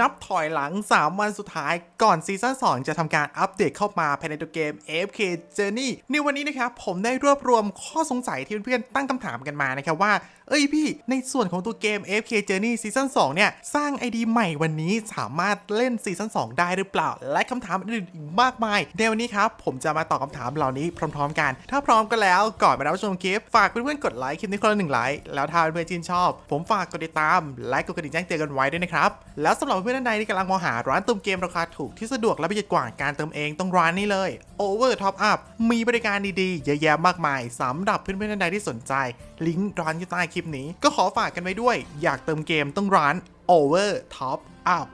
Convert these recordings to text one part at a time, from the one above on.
นับถอยหลัง 3 วันสุดท้ายก่อนซีซั่น2จะทำการอัปเดตเข้ามาภายในตัวเกม AFK Journey ในวันนี้นะครับ ผมได้รวบรวมข้อสงสัยที่เพื่อนๆตั้งคำถามกันมานะครับว่า เอ้ยพี่ ในส่วนของตัวเกม AFK Journey ซีซั่น2เนี่ย สร้าง ID ใหม่วันนี้สามารถเล่นซีซั่น2ได้หรือเปล่า และคำถามอื่นอีกมากมาย ในวันนี้ครับ ผมจะมาตอบคำถามเหล่านี้พร้อม ๆ กัน ถ้าพร้อมกันแล้วก่อนไปรับชมคลิปฝากเพื่อนๆกดไลค์คลิปนี้คนละหนึ่งไลค์แล้วถ้าเพื่อนๆชื่นชอบ ผมฝากกดติดตามและกดกระดิ่งแจ้งเตือนกันไว้ด้วยนะครับแล้วสำหรับเพื่อนๆท่านใดที่กำลังมองหาร้านเติมเกมราคาถูกที่สะดวกและประหยัดกว่าการเติมเองต้องร้านนี้เลย Over Top Up มีบริการดีๆ เยอะแยะมากมายสำหรับเพื่อนๆท่านใดที่สนใจ ลิงก์ร้านอยู่ใต้คลิปนี้ ก็ขอฝากกันไว้ด้วย อยากเติมเกมต้องร้าน Over Top Up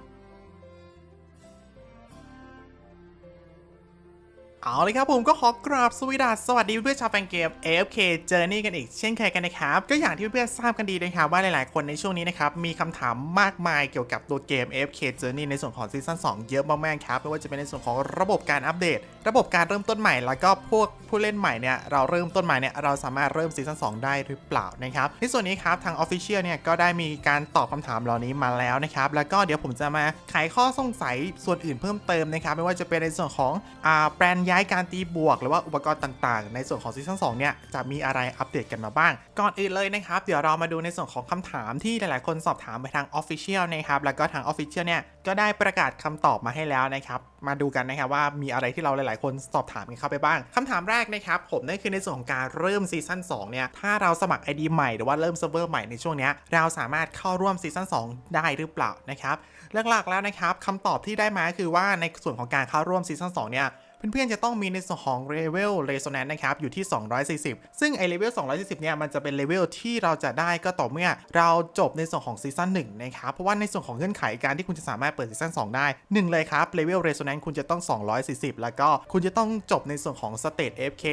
เอาเลยครับผมก็ขอกราบสวสดัสสวัสดีเพื่อนชาวแฟนเกม AFK Journey กันอีกเช่นเคยกันนะครับ ก็อย่างที่เพื่อนๆทราบกันดีนะครับว่าหลายๆ คนในช่วงนี้นะครับมีคำถามมากมายเกี่ยวกับตัวเกม AFK Journey ในส่วนของซีซั่น2เยอะมากๆครับไม่ว่าจะเป็นในส่วนของระบบการอัปเดต ระบบการเริ่มต้นใหม่ แล้วก็พวกผู้เล่นใหม่เนี่ยเราเริ่มต้นใหม่เนี่ยเราสามารถเริ่มซีซั่น2ได้หรือเปล่านะครับในส่วนนี้ครับทาง Official เนี่ยก็ได้มีการตอบคำถามเหล่านี้มาแล้วนะครับแล้วก็เดี๋ยวผมจะมาไขข้อสงสัยส่วนอื่นเพิ่มเติมนะครับไม่ว่าจะเป็นในส่วนของอ่าแปลนย้ายการตีบวก หรือว่าอุปกรณ์ต่างๆ ในส่วนของซีซั่น2เนี่ยจะมีอะไรอัปเดตกันมาบ้าง ก่อนอื่นเลยนะครับเดี๋ยวเรามาดูในส่วนของคำถามที่หลายๆ คนสอบถามไปทาง Official นะครับแล้วก็ทาง Official เนี่ยก็ได้ประกาศคำตอบมาให้แล้วนะครับมาดูกันนะครับว่ามีอะไรที่เราหลาย ๆ คนสอบถามกันเข้าไปบ้างคำถามแรกนะครับผมนั่นคือในส่วนของการเริ่มซีซั่น2เนี่ยถ้าเราสมัคร ID ใหม่หรือว่าเริ่มเซิร์ฟเวอร์ใหม่ในช่วงเนี้ยเราสามารถเข้าร่วมซีซั่น2ได้หรือเปล่านะครับหลักๆแล้วนะครับคำตอบที่ได้มาคือว่าในส่วนของการเข้าร่วมซีซั่น2เนี่ย เพื่อนๆจะต้องมีในส่วนของ level resonance นะครับอยู่ที่ 240 ซึ่งไอ level 240 เนี่ยมันจะเป็น level ที่เราจะได้ก็ต่อเมื่อเราจบในส่วนของซีซั่น1นะครับเพราะว่าในส่วนของเงื่อนไขการที่คุณจะสามารถเปิดซีซั่น2ได้ 1 เลยครับ level resonance คุณจะต้อง 240 แล้วก็คุณจะต้องจบในส่วนของ state FK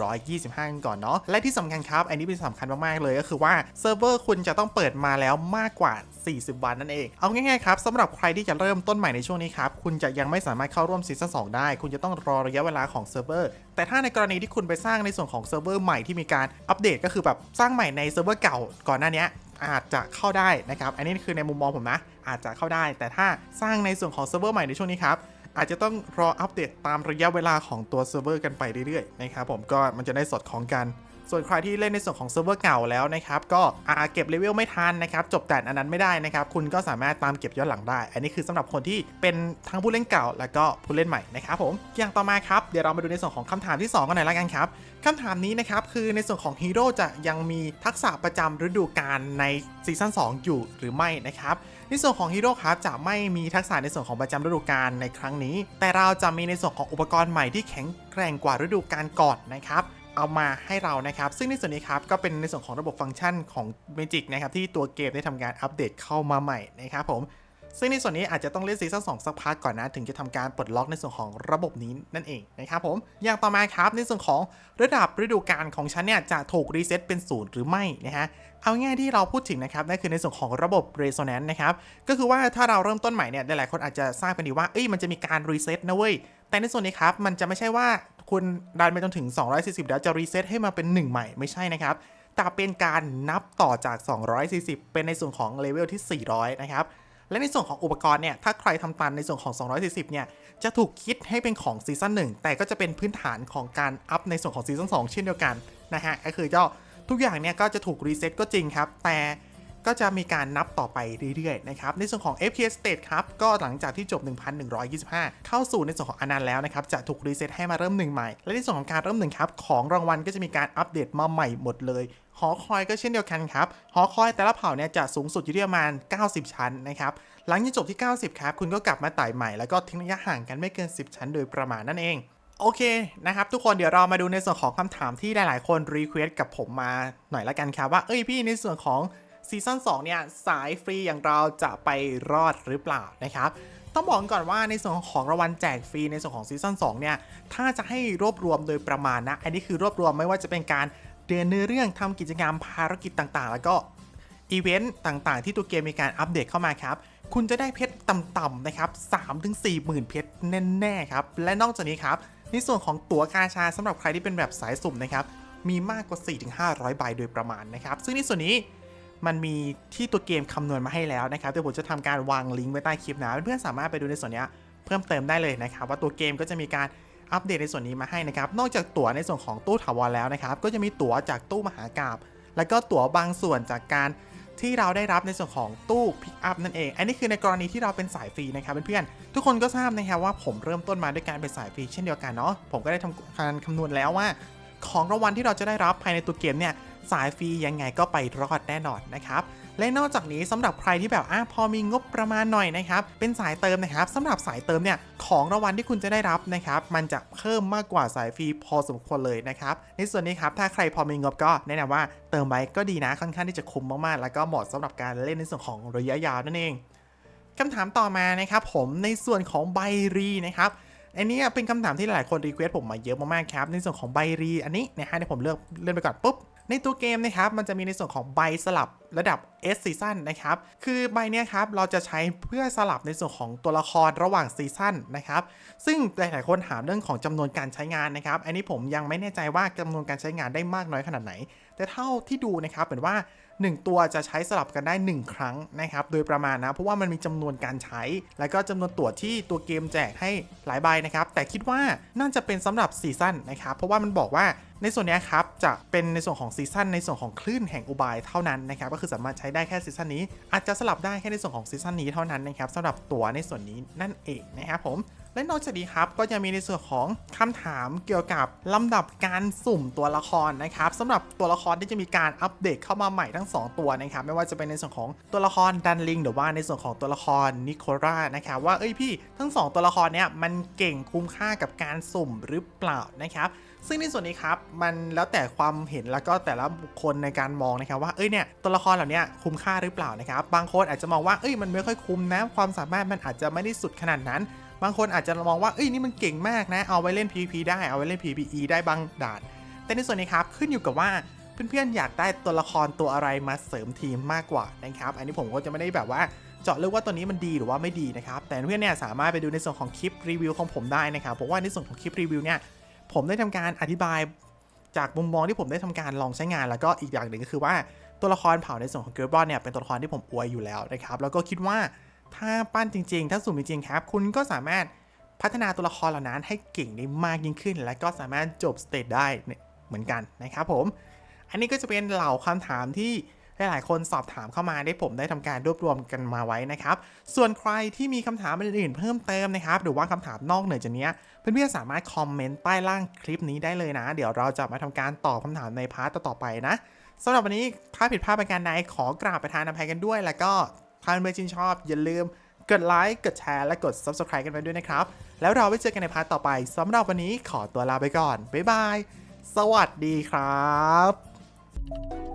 1125 ก่อนเนาะและที่สำคัญครับอันนี้เป็นสำคัญมากๆเลยก็คือว่าเซิร์ฟเวอร์คุณจะต้องเปิดมาแล้วมากกว่า 40 วันนั่นเองเอาง่ายๆครับสำหรับใครที่จะเริ่มต้นใหม่ในช่วงนี้ครับคุณจะยังไม่สามารถเข้าร่วมซีซั่น2ได้ คุณจะต้องรอระยะเวลาของเซิร์ฟเวอร์ แต่ถ้าในกรณีที่คุณไปสร้างในส่วนของเซิร์ฟเวอร์ใหม่ที่มีการอัปเดตก็คือแบบสร้างใหม่ในเซิร์ฟเวอร์เก่าก่อนหน้านี้อาจจะเข้าได้นะครับ อันนี้คือในมุมมองผมนะ อาจจะเข้าได้ แต่ถ้าสร้างในส่วนของเซิร์ฟเวอร์ใหม่ในช่วงนี้ครับ อาจจะต้องรออัปเดตตามระยะเวลาของตัวเซิร์ฟเวอร์กันไปเรื่อยๆนะครับผมก็มันจะได้สอดคล้องกัน ส่วนใครที่เล่นในส่วนของเซิร์ฟเวอร์เก่าแล้วนะครับ ก็อาเก็บเลเวลไม่ทันนะครับ จบแต่อันนั้นไม่ได้นะครับ คุณก็สามารถตามเก็บย้อนหลังได้ อันนี้คือสำหรับคนที่เป็นทั้งผู้เล่นเก่า แล้วก็ผู้เล่นใหม่นะครับผม อย่างต่อมาครับ เดี๋ยวเรามาดูในส่วนของคำถามที่ 2 กันหน่อยละกันครับคำถามนี้นะครับ คือในส่วนของฮีโร่จะยังมีทักษะประจำฤดูกาลในซีซั่น2 อยู่หรือไม่นะครับในส่วนของฮีโร่ครับจะไม่มีทักษะในส่วนของประจำฤดูกาลในครั้งนี้ แต่เราจะมีในส่วนของอุปกรณ์ใหม่ที่แข็งแกร่งกว่าฤดูกาลก่อนนะครับ เอามาให้เรานะครับ ซึ่งในส่วนนี้ครับก็เป็นในส่วนของระบบฟังก์ชันของ Magic นะครับที่ตัวเกมได้ทำการอัปเดตเข้ามาใหม่นะครับผมซึ่งในส่วนนี้อาจจะต้องเล่นซีซั่น2สักพักก่อนนะ ถึงจะทำการปลดล็อกในส่วนของระบบนี้นั่นเองนะครับผม อย่างต่อมาครับในส่วนของระดับฤดูกาลของฉันเนี่ยจะถูกรีเซ็ตเป็นศูนย์หรือไม่นะฮะ เอาง่ายที่เราพูดถึงนะครับนั่นคือในส่วนของระบบ Resonance นะครับ ก็คือว่าถ้าเราเริ่มต้นใหม่เนี่ยหลายๆคนอาจจะทราบกันดีว่า เอ้ยมันจะมีการรีเซ็ตนะเว้ย แต่ในส่วนนี้ครับมันจะไม่ใช่ว่า คุณดันไปจนถึง 240 แล้วจะรีเซ็ตให้มาเป็น 1 ใหม่ไม่ใช่นะครับ แต่เป็นการนับต่อจาก 240 เป็นในส่วนของเลเวลที่ 400 นะครับ และในส่วนของอุปกรณ์เนี่ย ถ้าใครทำตันในส่วนของ 240 เนี่ย จะถูกคิดให้เป็นของซีซั่น1 แต่ก็จะเป็นพื้นฐานของการอัพในส่วนของซีซั่น2 เช่นเดียวกันนะฮะ ก็คือเจ้าทุกอย่างเนี่ยก็จะถูกรีเซ็ตก็จริงครับ แต่ ก็จะมีการนับต่อไปเรื่อยๆนะครับในส่วนของ FPS State ครับก็หลังจากที่จบ 1125 เข้าสู่ในส่วนของอนันต์แล้วนะครับจะถูกรีเซ็ตให้มาเริ่มหนึ่งใหม่ และในส่วนของการเริ่มหนึ่งครับของรางวัลก็จะมีการอัปเดตมาใหม่หมดเลยหอคอยก็เช่นเดียวกันครับ หอคอยแต่ละเผ่าเนี่ยจะสูงสุดอยู่ที่ประมาณ 90 ชั้นนะครับ หลังจากจบที่ 90 ครับ คุณก็กลับมาไต่ใหม่ แล้วก็ทิ้งระยะห่างกันไม่เกิน 10 ชั้นโดยประมาณนั่นเอง โอเคนะครับ ทุกคนเดี๋ยวเรามาดูในส่วนของคำถามที่หลาย ๆ คนรีเควสกับผมมาหน่อยละกันครับว่า เอ้ยพี่ในส่วนของ ซีซั่น2เนี่ยสายฟรีอย่างเราจะไปรอดหรือเปล่านะครับต้องบอกก่อนว่าในส่วนของรางวัลแจกฟรีในส่วนของซีซั่น2เนี่ยถ้าจะให้รวบรวมโดยประมาณนะอันนี้คือรวบรวมไม่ว่าจะเป็นการเดินเนื้อเรื่องทำกิจกรรมภารกิจต่างๆ แล้วก็อีเวนต์ต่างๆ ที่ตัวเกมมีการอัปเดตเข้ามาครับคุณจะได้เพชรต่ำๆนะครับ3-4หมื่นเพชรแน่ๆครับ และนอกจากนี้ครับ ในส่วนของตั๋วกาชาสำหรับใครที่เป็นแบบสายสุ่มนะครับ มีมากกว่า 4-500 ใบโดยประมาณนะครับ ซึ่งในส่วนนี้ มันมีที่ตัวเกมคำนวณมาให้แล้วนะครับเดี๋ยวผมจะทำการวางลิงก์ไว้ใต้คลิปนะเพื่อนๆสามารถไปดูในส่วนนี้เพิ่มเติมได้เลยนะครับว่าตัวเกมก็จะมีการอัปเดตในส่วนนี้มาให้นะครับ นอกจากตั๋วในส่วนของตู้ถาวรแล้วนะครับ ก็จะมีตั๋วจากตู้มหากราบ แล้วก็ตั๋วบางส่วนจากการที่เราได้รับในส่วนของตู้พิกอัพนั่นเอง อันนี้คือในกรณีที่เราเป็นสายฟรีนะครับเพื่อนๆ ทุกคนก็ทราบนะครับว่าผมเริ่มต้นมาด้วยการเป็นสายฟรีเช่นเดียวกันเนาะ ผมก็ได้ทำการคำนวณแล้วว่า ของรางวัลที่เราจะได้รับภายในตัวเกมเนี่ย สายฟรียังไงก็ไปรอดแน่นอนนะครับและนอกจากนี้สำหรับใครที่แบบอะพอมีงบประมาณหน่อยนะครับเป็นสายเติมนะครับสำหรับสายเติมเนี่ยของรางวัลที่คุณจะได้รับนะครับมันจะเพิ่มมากกว่าสายฟรีพอสมควรเลยนะครับในส่วนนี้ครับถ้าใครพอมีงบก็แนะนำว่าเติมไว้ก็ดีนะค่อนข้างที่จะคุ้มมากๆ แล้วก็เหมาะสำหรับการเล่นในส่วนของระยะยาวนั่นเองคำถามต่อมานะครับผมในส่วนของใบรีนะครับอันนี้เป็นคำถามที่หลายคนรีเควสผมมาเยอะมากๆครับในส่วนของใบรีอันนี้นะฮะเดี๋ยวผมเลือกเลื่อนไปก่อนปุ๊บ ในตัวเกมนะครับมันจะมีในส่วนของใบสลับระดับ S ซีซั่นนะครับ คือใบเนี้ยครับเราจะใช้เพื่อสลับในส่วนของตัวละครระหว่างซีซั่นนะครับ ซึ่งหลาย ๆ คนถามเรื่องของจำนวนการใช้งานนะครับ อันนี้ผมยังไม่แน่ใจว่าจำนวนการใช้งานได้มากน้อยขนาดไหน แต่เท่าที่ดูนะครับเป็นว่า 1 ตัวจะใช้สลับกันได้ 1 ครั้งนะครับ โดยประมาณนะ เพราะว่ามันมีจำนวนการใช้ แล้วก็จำนวนตัวที่ตัวเกมแจกให้หลายใบนะครับ แต่คิดว่าน่าจะเป็นสำหรับซีซั่นนะครับ เพราะว่ามันบอกว่า ในส่วนนี้ครับจะเป็นในส่วนของซีซั่นในส่วนของคลื่นแห่งอุบายเท่านั้นนะครับก็คือสามารถใช้ได้แค่ซีซั่นนี้ อาจจะสลับได้แค่ในส่วนของซีซั่นนี้เท่านั้นนะครับสำหรับตั๋วในส่วนนี้นั่นเองนะครับผม และนอกจากนี้ครับก็จะมีในส่วนของคำถามเกี่ยวกับลำดับการสุ่มตัวละครนะครับสำหรับตัวละครที่จะมีการอัปเดตเข้ามาใหม่ทั้ง 2 ตัวนะครับไม่ว่าจะเป็นในส่วนของตัวละครดันลิงหรือว่าในส่วนของตัวละครนิโครานะครับว่าเอ้ยพี่ทั้ง 2 ตัวละครเนี้ยมันเก่งคุ้มค่ากับการสุ่มหรือเปล่านะครับซึ่งในส่วนนี้ครับมันแล้วแต่ความเห็นแล้วก็แต่ละบุคคลในการมองนะครับว่าเอ้ยเนี่ยตัวละครเหล่านี้คุ้มค่าหรือเปล่านะครับบางคนอาจจะมองว่าเอ้ยมันไม่ค่อยคุ้มนะความสามารถมันอาจจะไม่ได้สุดขนาดนั้น บางคนอาจจะมองว่าเอ้ยนี่มันเก่งมากนะ เอาไว้เล่น PVP ได้เอาไว้เล่น PVE ได้บางด่าน แต่ในส่วนนี้ครับขึ้นอยู่กับว่าเพื่อนๆอยากได้ตัวละครตัวอะไรมาเสริมทีมมากกว่านะครับ อันนี้ผมก็จะไม่ได้แบบว่าเจาะเลือกว่าตัวนี้มันดีหรือว่าไม่ดีนะครับ แต่เพื่อนๆเนี่ยสามารถไปดูในส่วนของคลิปรีวิวของผมได้นะครับ เพราะว่าในส่วนของคลิปรีวิวเนี่ยผมได้ทำการอธิบาย จากมุมมองที่ผมได้ทำการลองใช้งาน แล้วก็อีกอย่างหนึ่งก็คือว่าตัวละครเผ่าในส่วนของเกิร์บอลเนี่ยเป็นตัวละครที่ผมอวยอยู่แล้วนะครับ แล้วก็คิดว่า ถ้าปั้นจริง ๆ ถ้าสุ่มจริงๆครับ คุณก็สามารถพัฒนาตัวละครเหล่านั้นให้เก่งได้มากยิ่งขึ้น และก็สามารถจบสเตจได้เหมือนกันนะครับผม อันนี้ก็จะเป็นเหล่าคำถามที่หลายๆคนสอบถามเข้ามาได้ผมได้ทำการรวบรวมกันมาไว้นะครับ ส่วนใครที่มีคำถามอื่นๆเพิ่มเติมนะครับ หรือว่าคำถามนอกเหนือจากนี้เพื่อนๆสามารถคอมเมนต์ใต้ล่างคลิปนี้ได้เลยนะ เดี๋ยวเราจะมาทำการตอบคำถามในพาร์ทต่อๆไปนะสำหรับวันนี้ถ้าผิดพลาดประการใดขอกราบประธานอภัยกันด้วย แล้วก็ ถ้าเพื่อนชื่นชอบอย่าลืมกดไลค์กดแชร์และกด Subscribe กันไปด้วยนะครับ แล้วเราไว้เจอกันในพาร์ทต่อไปสำหรับวันนี้ขอตัวลาไปก่อน บ๊ายบาย สวัสดีครับ